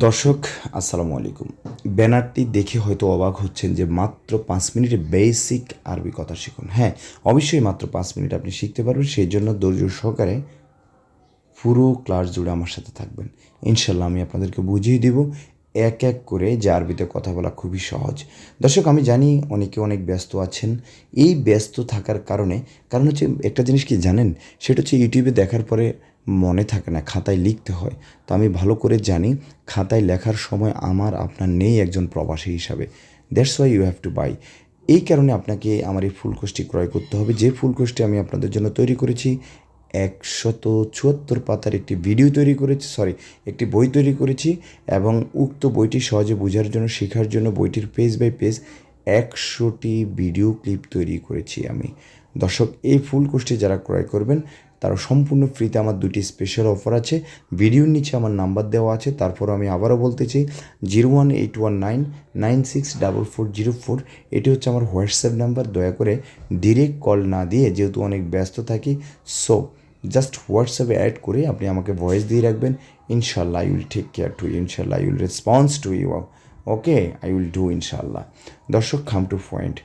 দর্শক, আসসালামু আলাইকুম। ব্যানারটি দেখে হয়তো অবাক হচ্ছেন যে মাত্র পাঁচ মিনিটে বেসিক আরবি কথা শিখুন। হ্যাঁ অবশ্যই মাত্র পাঁচ মিনিট আপনি শিখতে পারবেন, সেই জন্য ধৈর্য সহকারে পুরো ক্লাস জুড়ে আমার সাথে থাকবেন। ইনশাল্লাহ আমি আপনাদেরকে বুঝিয়ে দিব এক এক করে যে আরবিতে কথা বলা খুবই সহজ। দর্শক, আমি জানি অনেকে অনেক ব্যস্ত আছেন। এই ব্যস্ত থাকার কারণে, কারণ হচ্ছে একটা জিনিস কি জানেন? সেটা হচ্ছে ইউটিউবে দেখার পরে মনে থাকে না, খাতায় লিখতে হয়। তো আমি ভালো করে জানি, খাতায় লেখার সময় আমার, আপনার নেই একজন প্রবাসী হিসাবে। That's why you have to buy এই কারণে আপনাকে আমার এই ফুলকোষটি ক্রয় করতে হবে। যে ফুলকোষটি আমি আপনাদের জন্য তৈরি করেছি, একশত চুয়াত্তর পাতার একটি ভিডিও তৈরি করেছি সরি একটি বই তৈরি করেছি এবং উক্ত বইটি সহজে বোঝার জন্য, শেখার জন্য বইটির পেজ বাই পেজ একশোটি ভিডিও ক্লিপ তৈরি করেছি আমি। দর্শক, এই ফুল কোর্সটি যারা ক্রয় করবেন তারা সম্পূর্ণ ফ্রিতে আমার দুটি স্পেশাল অফার আছে। ভিডিওর নিচে আমার নাম্বার দেওয়া আছে, তারপর আমি আবারও বলতে চাই zero one eight one nine nine six double four zero four এটি হচ্ছে আমার হোয়াটসঅ্যাপ নাম্বার দয়া করে ডিরেক্ট কল না দিয়ে যেহেতু অনেক ব্যস্ত থাকি সো জাস্ট হোয়াটসঅ্যাপে অ্যাড করে আপনি আমাকে ভয়েস দিয়ে রাখবেন ইনশাল্লাহ I will take care to ইনশাল্লাহ I will response to you okay I will do ইনশাল্লাহ দর্শক খাম টু পয়েন্ট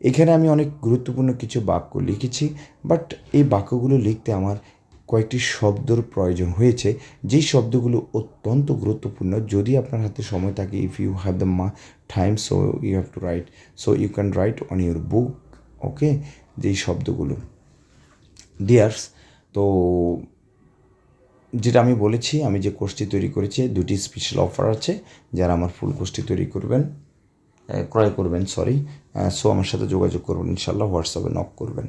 এখানে আমি অনেক গুরুত্বপূর্ণ কিছু বাক্য লিখেছি বাট এই বাক্যগুলো লিখতে আমার কয়েকটি শব্দর প্রয়োজন হয়েছে। যেই শব্দগুলো অত্যন্ত গুরুত্বপূর্ণ, যদি আপনার হাতে সময় থাকে ইফ ইউ হ্যাভ দ্য মা time so you have to write so you can write on your book okay যেই শব্দগুলো। ডিয়ার্স তো যেটা আমি বলেছি, আমি যে কোর্সটি তৈরি করেছি, দুটি স্পেশাল অফার আছে, যারা আমার ফুল কোর্সটি তৈরি করবেন। ক্রয় করবেন সরি সো আমার সাথে যোগাযোগ করবেন ইনশাল্লাহ হোয়াটসঅ্যাপে নক করবেন।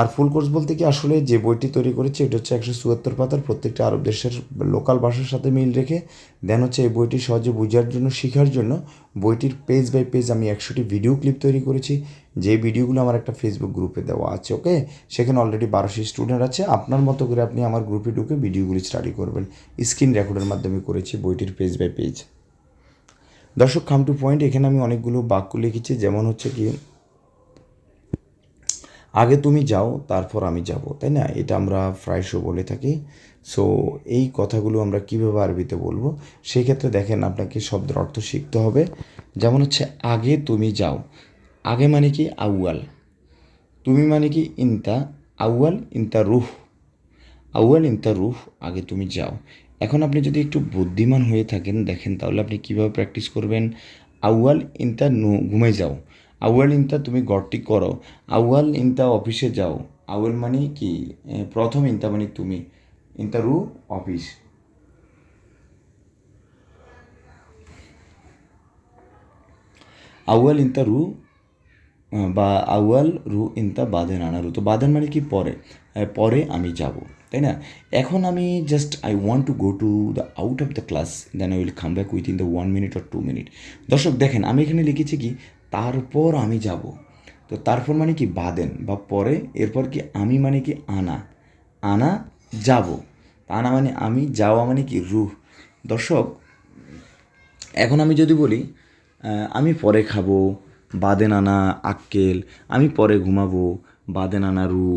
আর ফুল কোর্স বলতে কি আসলে যে বইটি তৈরি করেছি, এটা হচ্ছে একশো চুয়াত্তর পাতার প্রত্যেকটা আরব দেশের লোকাল ভাষার সাথে মিল রেখে দেন হচ্ছে এই বইটি সহজে বোঝার জন্য, শেখার জন্য, বইটির পেজ বাই পেজ আমি একশোটি ভিডিও ক্লিপ তৈরি করেছি। যে ভিডিওগুলো আমার একটা ফেসবুক গ্রুপে দেওয়া আছে ওকে সেখানে অলরেডি বারোশো স্টুডেন্ট আছে। আপনার মতো করে আপনি আমার গ্রুপে ঢুকে ভিডিওগুলি স্টাডি করবেন। স্ক্রিন রেকর্ডের মাধ্যমে করেছি বইটির পেজ বাই পেজ দর্শক কাম টু পয়েন্ট এখানে আমি অনেকগুলো বাক্য লিখেছি। যেমন হচ্ছে কি, আগে তুমি যাও, তারপর আমি যাব, তাই না? এটা আমরা প্রায়শই বলে থাকি। সো এই কথাগুলো আমরা কীভাবে আরবিতে বলব? সেই ক্ষেত্রে দেখেন, আপনাকে শব্দের অর্থ শিখতে হবে। যেমন হচ্ছে, আগে তুমি যাও। আগে মানে কি? আউয়াল। তুমি মানে কি? ইনতা। আউয়াল, ইনতা রুহ। আউয়াল, ইনতা রুহ। আগে তুমি যাও। এখন আপনি যদি একটু বুদ্ধিমান হয়ে থাকেন, দেখেন তাহলে আপনি কীভাবে প্র্যাকটিস করবেন? আউয়াল ইনতা ঘুমে যাও। আউয়াল ইনতা তুমি গড়টি করো। আউয়াল ইনতা অফিসে যাও। আউয়াল মানে কি? প্রথম ইনতা মানে তুমি। ইনতা রু, অফিস। আউয়াল ইনতা রু, বা আউয়াল রু ইনতা বাদেন আনারু তো বাদেন মানে কি? পরে। পরে আমি যাব। তাই না? এখন আমি just I want to go to the out of the class then I will come back with in the one minute or two minute দর্শক, দেখেন, আমি এখানে লিখেছি কি, তারপর আমি যাব। তো তারপর মানে কি, বাদেন, বা পরে, এরপর কি, আমি মানে কি, আনা। আনা, যাব। আনা মানে আমি, যাওয়া মানে কি, রুহ। দর্শক, এখন আমি যদি বলি আমি পরে খাব বাদে নানা আক্কেল, আমি পরে ঘুমাবো বাদে নানা রু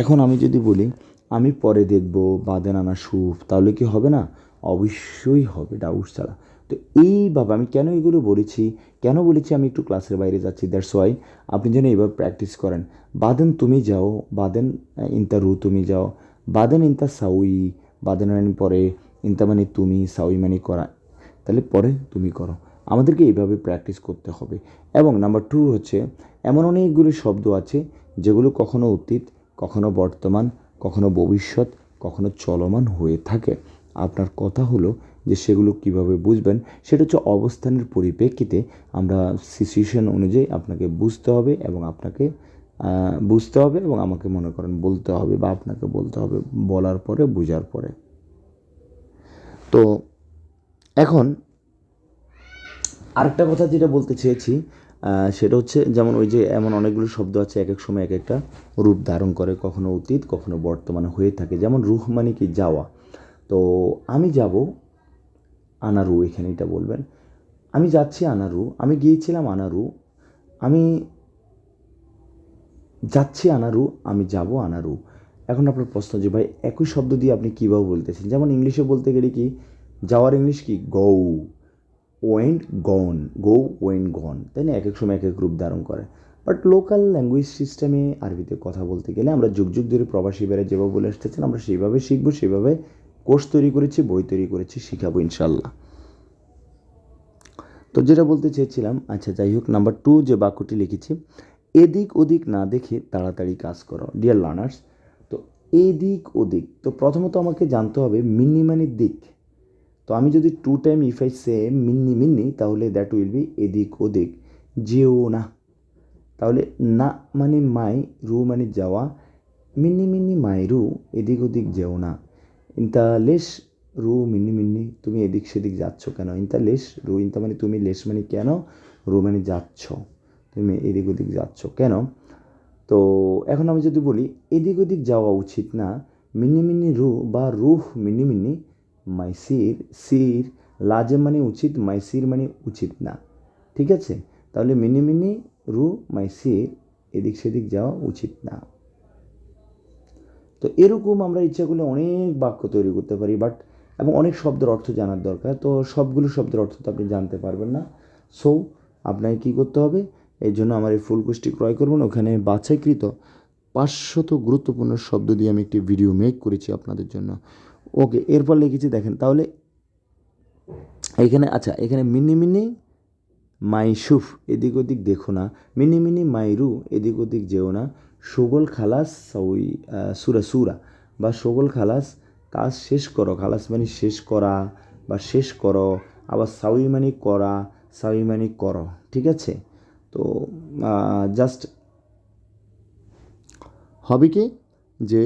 এখন আমি যদি বলি আমি পরে দেখব বাদে নানা সুপ তাহলে কি হবে না? অবশ্যই হবে ডাউট ছাড়া। তো এইভাবে আমি কেন এগুলো বলেছি? কেন বলেছি আমি একটু ক্লাসের বাইরে যাচ্ছি? দ্যাটস ওয়াই আপনি যেন এইভাবে প্র্যাকটিস করেন। বাদেন তুমি যাও বাদেন ইনতা রু তুমি যাও বাদেন ইনতা সাউই বাদেন মানে পরে ইনতা মানে তুমি, সাউই মানে করা। তাহলে পরে তুমি করো। আমাদেরকে এইভাবে প্র্যাকটিস করতে হবে। এবং নাম্বার টু হচ্ছে, এমন অনেকগুলো শব্দ আছে যেগুলো কখনো অতীত, কখনো বর্তমান কখনো ভবিষ্যৎ, কখনো চলমান হয়ে থাকে। আপনার কথা হলো যে সেগুলো কীভাবে বুঝবেন, সেটা হচ্ছে অবস্থানের পরিপ্রেক্ষিতে আমরা সিচুয়েশন অনুযায়ী আপনাকে বুঝতে হবে এবং আপনাকে বুঝতে হবে এবং আমাকে মনে করেন বলতে হবে বা আপনাকে বলতে হবে বলার পরে, বোঝার পরে। তো এখন আরেকটা কথা যেটা বলতে চেয়েছি সেটা হচ্ছে যেমন ওই যে এমন অনেকগুলো শব্দ আছে এক এক সময় এক একটা রূপ ধারণ করে কখনো অতীত, কখনো বর্তমানে হয়ে থাকে। যেমন রুহ মানে কি যাওয়া। তো আমি যাব আনারু, এখানে এটা বলবেন। আমি যাচ্ছি আনারু, আমি গিয়েছিলাম আনারু, আমি যাচ্ছি আনারু, আমি যাব আনারু। এখন আপনার প্রশ্ন যে, ভাই, একই শব্দ দিয়ে আপনি কীভাবে বলতেছেন? যেমন ইংলিশে বলতে গেলে কি, যাওয়ার ইংলিশ কি go went gone go went gone তাই না? এক এক সময় এক এক রূপ ধারণ করে। বাট লোকাল ল্যাঙ্গুয়েজ সিস্টেমে আরবিতে কথা বলতে গেলে আমরা যুগ যুগ ধরে প্রবাসী বেড়ে যেভাবে বলে আসতেছেন, আমরা সেইভাবে শিখব সেভাবে কোর্স তৈরি করেছি, বই তৈরি করেছি, শিখাবো ইনশাল্লাহ তো যেটা বলতে চেয়েছিলাম আচ্ছা যাই হোক নাম্বার টু যে বাক্যটি লিখেছি, এদিক ওদিক না দেখে তাড়াতাড়ি কাজ করো ডিয়ার লার্নার্স তো এদিক ওদিক, তো প্রথমত আমাকে জানতে হবে মিন্নি মানে দিক। তো আমি যদি two time if I say মিন্নি মিন্নি, তাহলে দ্যাট উইল বি এদিক ওদিক। যেও না। তাহলে না মানে মাই, রু মানে যাওয়া, মিন্নি মিন্নি মাই, রু এদিক ওদিক যেও না। ইন্তা লেশ রু মিন্নি মিন্নি, তুমি এদিক সেদিক যাচ্ছ কেন? ইন্তা লেশ রু ইন্তা মানে তুমি, লেশ মানে কেন? রু মানে যাচ্ছ। তুমি এদিক ওদিক যাচ্ছ কেন? তো এখন আমি যদি বলি, এদিক ওদিক যাওয়া উচিত না, মিন্নি মিন্নি রু বা রুহ মিন্নি মিন্নি মাইসির, সির লাজে মানে উচিত, মাইসির মানে উচিত না। ঠিক আছে? তাহলে মিনি মিনি রু, মাইসির, এদিক সেদিক যাওয়া উচিত না। তো এরকম আমরা ইচ্ছা করলে অনেক বাক্য তৈরি করতে পারি, বাট এবং অনেক শব্দের অর্থ জানার দরকার। তো সবগুলো শব্দের অর্থ তো আপনি জানতে পারবেন না। সো, আপনাকে কী করতে হবে? এই জন্য আমার এই ফুল কোর্সটি ক্রয় করবেন। ওখানে বাছাইকৃত পাঁচশত গুরুত্বপূর্ণ শব্দ দিয়ে আমি একটি ভিডিও মেক করেছি আপনাদের জন্য। ওকে, এরপর লিখেছি, দেখেন, তাহলে এখানে আচ্ছা এখানে মিনি মিনি মাইসুফ এদিক ওদিক দেখো না। মিনি মিনি মাইরু এদিক ওদিক যেও না। সগোল খালাস ওই সুরা সুরা। বা সগোল খালাস, কাজ শেষ করো, খালাস মানে শেষ করা বা শেষ করো, আবার সাউই মানে করা, সাউই মানে করো, ঠিক আছে? তো জাস্ট হবে কি? যে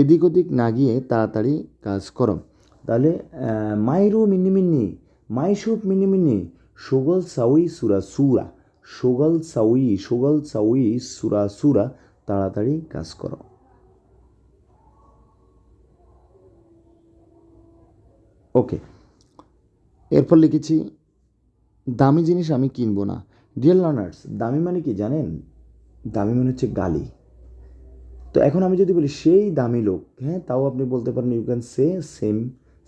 এদিক ওদিক না গিয়ে তাড়াতাড়ি কাজ করো। তাহলে মাইরু মিন্নি মাইসুপ মিন্নি সুগল সাউই সুরা সুরা, সুগল সাউই সুগল সাউই সুরা সুরা, তাড়াতাড়ি কাজ করো। ওকে, এরপর লিখেছি, দামি জিনিস আমি কিনবো না। ডিয়ার লার্নার্স দামি মানে কি জানেন? দামি মানে হচ্ছে গালি। তো এখন আমি যদি বলি সেই দামি লোক হ্যাঁ তাও আপনি বলতে পারেন you can say same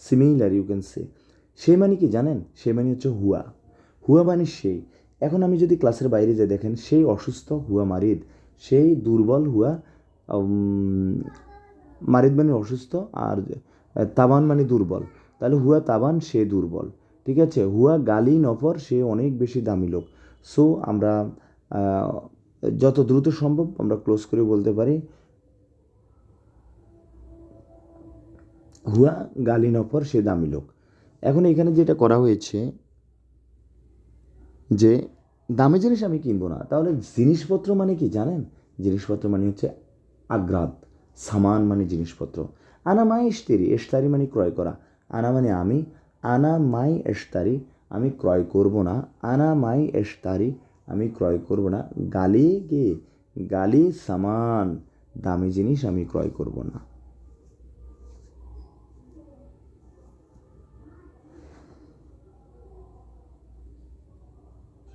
similar you can say say মানে কি জানেন? সে মানে হচ্ছে হুয়া। হুয়া মানে সেই। এখন আমি যদি ক্লাসের বাইরে যাই, দেখেন সেই অসুস্থ হুয়া মারিদ, সেই দুর্বল হুয়া মারিদ মানে অসুস্থ আর তাবান মানে দুর্বল। তাহলে হুয়া তাবান, সে দুর্বল। ঠিক আছে? হুয়া গালি নফর, সে অনেক বেশি দামি লোক। সো আমরা যত দ্রুত সম্ভব আমরা ক্লোজ করে বলতে পারি হুয়া গালি নফর সে দামি লোক। এখন এখানে যেটা করা হয়েছে যে দামি জিনিস আমি কিনবো না। তাহলে জিনিসপত্র মানে কি জানেন? জিনিসপত্র মানে হচ্ছে আগ্রাত সামান মানে জিনিসপত্র। আনা মাই এস্তেরি এস্তারি মানে ক্রয় করা। আনা মানে আমি, আনা মাই এস্তারি আমি ক্রয় করব না। আনা মাই এস্তারি আমি ক্রয় করব না। গালি কে? গালি, সামান, দামি জিনিস আমি ক্রয় করব না।